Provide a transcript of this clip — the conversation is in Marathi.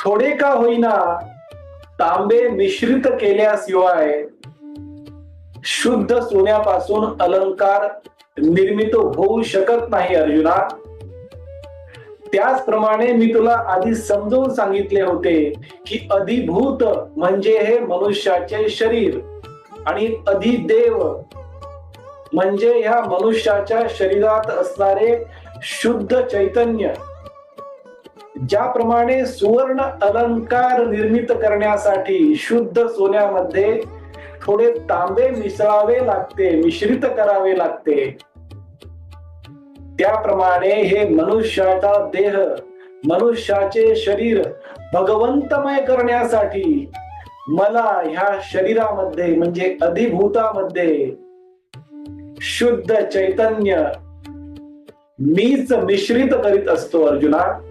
थोडे का होईना तांबे मिश्रित केल्याशिवाय शुद्ध सोन्यापासून अलंकार निर्मित होऊ शकत नाही अर्जुना. त्याचप्रमाणे मी तुला आधी समजवून सांगितले होते की अधिभूत म्हणजे हे मनुष्याचे शरीर आणि अधिदेव म्हणजे ह्या मनुष्याच्या शरीरात असणारे शुद्ध चैतन्य. ज्याप्रमाणे सुवर्ण अलंकार निर्मित करण्यासाठी शुद्ध सोन्यामध्ये थोडे तांबे मिसळावे लागते मिश्रित करावे लागते. त्याप्रमाणे हे मनुष्याचा देह मनुष्याचे शरीर भगवंतमय करण्यासाठी मला ह्या शरीरामध्ये म्हणजे अधिभूतामध्ये शुद्ध चैतन्य मीच मिश्रित करीत असतो अर्जुना.